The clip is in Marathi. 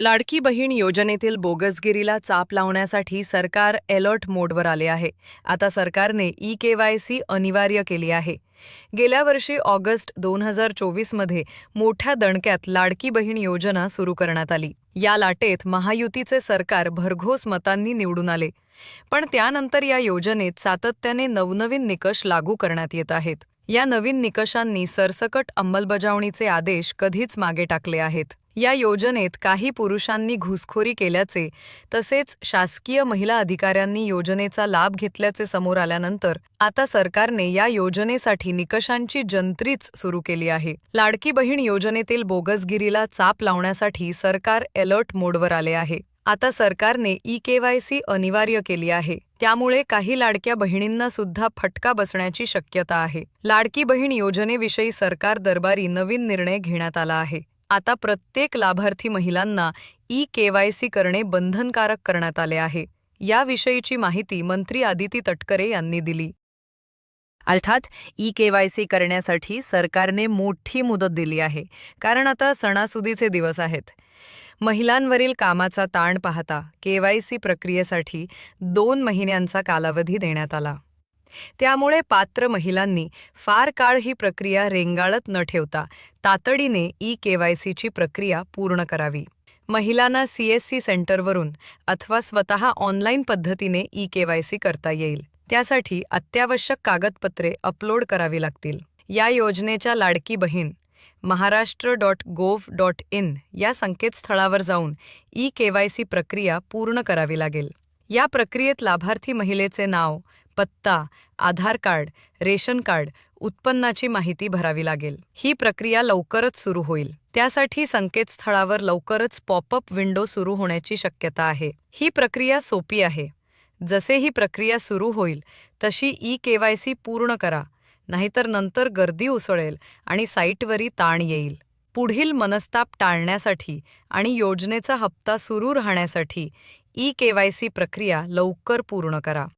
लाडकी बहीण योजनेतील बोगसगिरीला चाप लावण्यासाठी सरकार अलर्ट मोडवर आले आहे. आता सरकारने ई के वाय सी अनिवार्य केली आहे. गेल्या वर्षी ऑगस्ट दोन हजार चोवीसमध्ये मोठ्या दणक्यात लाडकी बहीण योजना सुरू करण्यात आली. या लाटेत महायुतीचे सरकार भरघोस मतांनी निवडून आले. पण त्यानंतर या योजनेत सातत्याने नवनवीन निकष लागू करण्यात येत आहेत. या नवीन निकषांनी सरसकट अंमलबजावणीचे आदेश कधीच मागे टाकले आहेत. या योजनेत काही पुरुषांनी घुसखोरी केल्याचे तसेच शासकीय महिला अधिकाऱ्यांनी योजनेचा लाभ घेतल्याचे समोर आल्यानंतर आता सरकारने या योजनेसाठी निकषांची जंत्रीच सुरू केली आहे. लाडकी बहीण योजनेतील बोगसगिरीला चाप लावण्यासाठी सरकार अलर्ट मोडवर आले आहे. आता सरकारने ई के वाय सी अनिवार्य केली आहे. त्यामुळे काही लाडक्या बहिणींना सुद्धा फटका बसण्याची शक्यता आहे. लाडकी बहीण योजनेविषयी सरकार दरबारी नवीन निर्णय घेण्यात आला आहे. आता प्रत्येक लाभार्थी महिलांना ई के वाय सी करणे बंधनकारक करण्यात आले आहे. याविषयीची माहिती मंत्री आदिती तटकरे यांनी दिली. अर्थात ई के वाय सी करण्यासाठी सरकारने मोठी मुदत दिली आहे कारण आता सणासुदीचे दिवस आहेत. महिलांवरील कामाचा ताण पाहता के वाय सी प्रक्रियेसाठी दोन महिन्यांचा कालावधी देण्यात आला. त्यामुळे पात्र महिलांनी फार काळ ही प्रक्रिया रेंगाळत न ठेवता तातडीने ई के वाय सीची प्रक्रिया पूर्ण करावी. महिलांना सी एस सी सेंटरवरून अथवा स्वतः ऑनलाईन पद्धतीने ई के वाय सी करता येईल. त्यासाठी अत्यावश्यक कागदपत्रे अपलोड करावी लागतील. या योजनेच्या Ladki Bahin Maharashtra dot gov dot in या संकेतस्थळावर जाऊन ई के वाय सी प्रक्रिया पूर्ण करावी लागेल. या प्रक्रियेत लाभार्थी महिलेचे नाव पत्ता आधार कार्ड रेशन कार्ड उत्पन्नाची माहिती भरावी लागेल. ही प्रक्रिया लवकरच सुरू होईल. त्यासाठी संकेतस्थळावर लवकरच पॉपअप विंडो सुरू होण्याची शक्यता आहे. ही प्रक्रिया सोपी आहे. जसे ही प्रक्रिया सुरू होईल तशी ई के वाय सी पूर्ण करा नाहीतर नंतर गर्दी उसळेल आणि साईटवरी ताण येईल. पुढील मनस्ताप टाळण्यासाठी आणि योजनेचा हप्ता सुरू राहण्यासाठी ई के वाय सी प्रक्रिया लवकर पूर्ण करा.